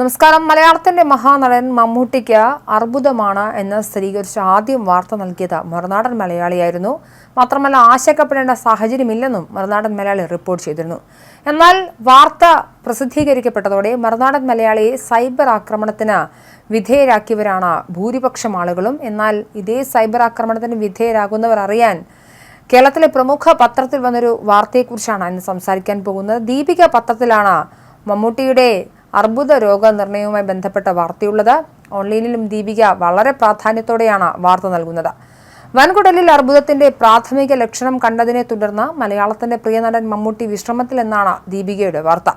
നമസ്കാരം. മലയാളത്തിന്റെ മഹാനടൻ മമ്മൂട്ടിക്ക് അർബുദമാണ് എന്ന് സ്ഥിരീകരിച്ച ആദ്യം വാർത്ത നൽകിയത് മറുനാടൻ മലയാളിയായിരുന്നു. മാത്രമല്ല ആശങ്കപ്പെടേണ്ട സാഹചര്യമില്ലെന്നും മറുനാടൻ മലയാളി റിപ്പോർട്ട് ചെയ്തിരുന്നു. എന്നാൽ വാർത്ത പ്രസിദ്ധീകരിക്കപ്പെട്ടതോടെ മറുനാടൻ മലയാളിയെ സൈബർ ആക്രമണത്തിന് വിധേയരാക്കിയവരാണ് ഭൂരിപക്ഷം ആളുകളും. എന്നാൽ ഇതേ സൈബർ ആക്രമണത്തിന് വിധേയരാകുന്നവർ അറിയാൻ കേരളത്തിലെ പ്രമുഖ പത്രത്തിൽ വന്നൊരു വാർത്തയെക്കുറിച്ചാണ് ഇന്ന് സംസാരിക്കാൻ പോകുന്നത്. ദീപിക പത്രത്തിലാണ് മമ്മൂട്ടിയുടെ അർബുദ രോഗനിർണയവുമായി ബന്ധപ്പെട്ട വാർത്തയുള്ളത്. ഓൺലൈനിലും ദീപിക വളരെ പ്രാധാന്യത്തോടെയാണ് വാർത്ത നൽകുന്നത്. വൻകുടലിൽ അർബുദത്തിന്റെ പ്രാഥമിക ലക്ഷണം കണ്ടതിനെ തുടർന്ന് മലയാളത്തിന്റെ പ്രിയ നടൻ മമ്മൂട്ടി വിശ്രമത്തിലെന്നാണ് ദീപികയുടെ വാർത്ത.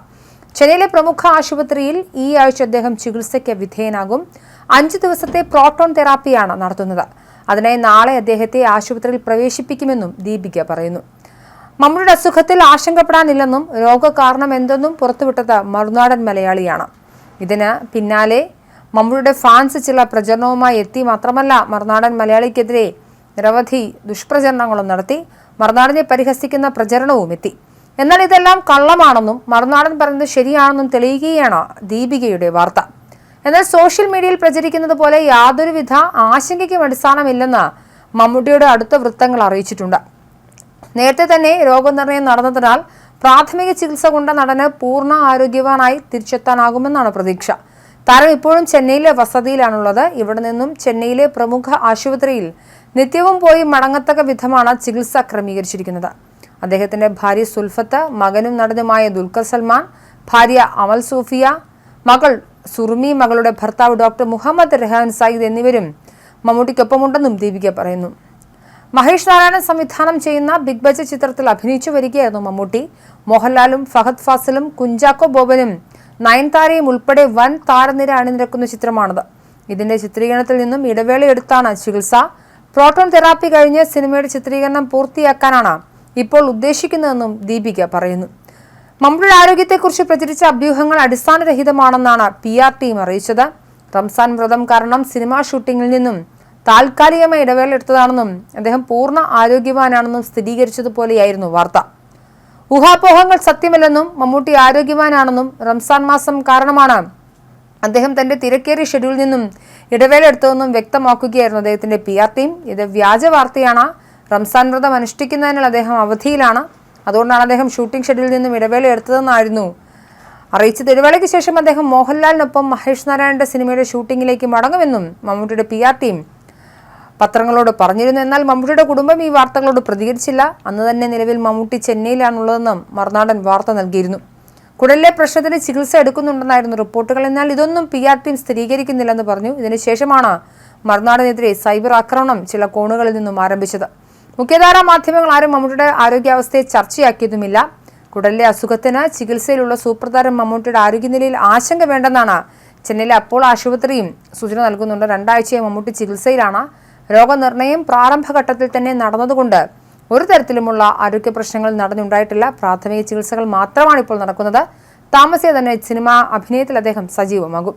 ചെന്നൈയിലെ പ്രമുഖ ആശുപത്രിയിൽ ഈ ആഴ്ച അദ്ദേഹം ചികിത്സയ്ക്ക് വിധേയനാകും. അഞ്ചു ദിവസത്തെ പ്രോട്ടോൺ തെറാപ്പിയാണ് നടത്തുന്നത്. അതിനായി നാളെ അദ്ദേഹത്തെ ആശുപത്രിയിൽ പ്രവേശിപ്പിക്കുമെന്നും ദീപിക പറയുന്നു. മമ്മൂടിയുടെ അസുഖത്തിൽ ആശങ്കപ്പെടാനില്ലെന്നും രോഗകാരണം എന്തെന്നും പുറത്തുവിട്ടത് മറുനാടൻ മലയാളിയാണ്. ഇതിന് പിന്നാലെ മമ്മൂടിയുടെ ഫാൻസ് ചില പ്രചരണവുമായി എത്തി മാത്രമല്ല മറുനാടൻ മലയാളിക്കെതിരെ നിരവധി ദുഷ്പ്രചരണങ്ങളും നടത്തി മറുനാടിനെ പരിഹസിക്കുന്ന പ്രചരണവും എത്തി. എന്നാൽ ഇതെല്ലാം കള്ളമാണെന്നും മറുനാടൻ പറയുന്നത് ശരിയാണെന്നും തെളിയുകയാണ് ദീപികയുടെ വാർത്ത. എന്നാൽ സോഷ്യൽ മീഡിയയിൽ പ്രചരിക്കുന്നത് പോലെ യാതൊരുവിധ ആശങ്കയ്ക്കും അടിസ്ഥാനമില്ലെന്ന് മമ്മൂട്ടിയുടെ അടുത്ത വൃത്തങ്ങൾ അറിയിച്ചിട്ടുണ്ട്. നേരത്തെ തന്നെ രോഗനിർണയം നടന്നതിനാൽ പ്രാഥമിക ചികിത്സ കൊണ്ട നടന് പൂർണ ആരോഗ്യവാനായി തിരിച്ചെത്താനാകുമെന്നാണ് പ്രതീക്ഷ. താരം ഇപ്പോഴും ചെന്നൈയിലെ വസതിയിലാണുള്ളത്. ഇവിടെ നിന്നും ചെന്നൈയിലെ പ്രമുഖ ആശുപത്രിയിൽ നിത്യവും പോയി മടങ്ങത്തക്ക വിധമാണ് ചികിത്സ ക്രമീകരിച്ചിരിക്കുന്നത്. അദ്ദേഹത്തിന്റെ ഭാര്യ സുൽഫത്ത് മകനും നടനുമായ ദുൽഖർ സൽമാൻ ഭാര്യ അമൽ സൂഫിയ മകൾ സുർമി മകളുടെ ഭർത്താവ് ഡോക്ടർ മുഹമ്മദ് റഹാൻ സയ്യിദ് എന്നിവരും മമ്മൂട്ടിക്കൊപ്പമുണ്ടെന്നും ദീപിക പറയുന്നു. മഹേഷ് നാരായണൻ സംവിധാനം ചെയ്യുന്ന ബിഗ് ബജറ്റ് ചിത്രത്തിൽ അഭിനയിച്ചു വരികയായിരുന്നു മമ്മൂട്ടി. മോഹൻലാലും ഫഹദ് ഫാസിലും കുഞ്ചാക്കോ ബോബനും നയൻതാരയും ഉൾപ്പെടെ വൻ താരനിര അണിനിരക്കുന്ന ചിത്രമാണിത്. ഇതിന്റെ ചിത്രീകരണത്തിൽ നിന്നും ഇടവേളയെടുത്താണ് ചികിത്സ. പ്രോട്ടോൺ തെറാപ്പി കഴിഞ്ഞ് സിനിമയുടെ ചിത്രീകരണം പൂർത്തിയാക്കാനാണ് ഇപ്പോൾ ഉദ്ദേശിക്കുന്നതെന്നും ദീപിക പറയുന്നു. മമ്മൂട്ടിയുടെ ആരോഗ്യത്തെക്കുറിച്ച് പ്രചരിച്ച അഭ്യൂഹങ്ങൾ അടിസ്ഥാനരഹിതമാണെന്നാണ് പി ആർ ടീം അറിയിച്ചത്. റംസാൻ വ്രതം കാരണം സിനിമാ ഷൂട്ടിങ്ങിൽ നിന്നും താൽക്കാലികമായി ഇടവേള എടുത്തതാണെന്നും അദ്ദേഹം പൂർണ ആരോഗ്യവാനാണെന്നും സ്ഥിരീകരിച്ചതുപോലെയായിരുന്നു വാർത്ത. ഊഹാപോഹങ്ങൾ സത്യമല്ലെന്നും മമ്മൂട്ടി ആരോഗ്യവാനാണെന്നും റംസാൻ മാസം കാരണമാണ് അദ്ദേഹം തന്റെ തിരക്കേറിയ ഷെഡ്യൂളിൽ നിന്നും ഇടവേള എടുത്തതെന്നും വ്യക്തമാക്കുകയായിരുന്നു അദ്ദേഹത്തിന്റെ പി ആർ ടീം ഇത് വ്യാജ വാർത്തയാണ്. റംസാൻ വ്രതം അനുഷ്ഠിക്കുന്നതിനാൽ അദ്ദേഹം അവധിയിലാണ്. അതുകൊണ്ടാണ് അദ്ദേഹം ഷൂട്ടിംഗ് ഷെഡ്യൂളിൽ നിന്നും ഇടവേള എടുത്തതെന്നായിരുന്നു. അറിയിച്ചത് ഇടവേളയ്ക്ക് ശേഷം അദ്ദേഹം മോഹൻലാലിനൊപ്പം മഹേഷ് നാരായണന്റെ സിനിമയുടെ ഷൂട്ടിങ്ങിലേക്ക് മടങ്ങുമെന്നും മമ്മൂട്ടിയുടെ പി ആർ ടീം പത്രങ്ങളോട് പറഞ്ഞിരുന്നു. എന്നാൽ മമ്മൂട്ടിയുടെ കുടുംബം ഈ വാർത്തകളോട് പ്രതികരിച്ചില്ല. അന്ന് തന്നെ നിലവിൽ മമ്മൂട്ടി ചെന്നൈയിലാണുള്ളതെന്നും മറുനാടൻ വാർത്ത നൽകിയിരുന്നു. കുടലിലെ പ്രശ്നത്തിന് ചികിത്സ എടുക്കുന്നുണ്ടെന്നായിരുന്നു റിപ്പോർട്ടുകൾ. എന്നാൽ ഇതൊന്നും പി ആർ ടീം സ്ഥിരീകരിക്കുന്നില്ലെന്ന് പറഞ്ഞു. ഇതിനുശേഷമാണ് മറുനാടിനെതിരെ സൈബർ ആക്രമണം ചില കോണുകളിൽ നിന്നും ആരംഭിച്ചത്. മുഖ്യധാരാ മാധ്യമങ്ങൾ ആരും മമ്മൂട്ടിയുടെ ആരോഗ്യാവസ്ഥയെ ചർച്ചയാക്കിയതുമില്ല. കുടലിലെ അസുഖത്തിന് ചികിത്സയിലുള്ള സൂപ്രതാരം മമ്മൂട്ടിയുടെ ആരോഗ്യനിലയിൽ ആശങ്ക വേണ്ടെന്നാണ് ചെന്നൈയിലെ അപ്പോൾ ആശുപത്രിയും സൂചന നൽകുന്നുണ്ട്. രണ്ടാഴ്ചയായി മമ്മൂട്ടി ചികിത്സയിലാണ്. രോഗനിർണയം പ്രാരംഭഘട്ടത്തിൽ തന്നെ നടന്നതുകൊണ്ട് ഒരു തരത്തിലുമുള്ള ആരോഗ്യ പ്രശ്നങ്ങൾ നടന്നുണ്ടായിട്ടില്ല. പ്രാഥമിക ചികിത്സകൾ മാത്രമാണ് ഇപ്പോൾ നടക്കുന്നത്. താമസിയെ തന്നെ സിനിമാ അഭിനയത്തിൽ അദ്ദേഹം സജീവമാകും.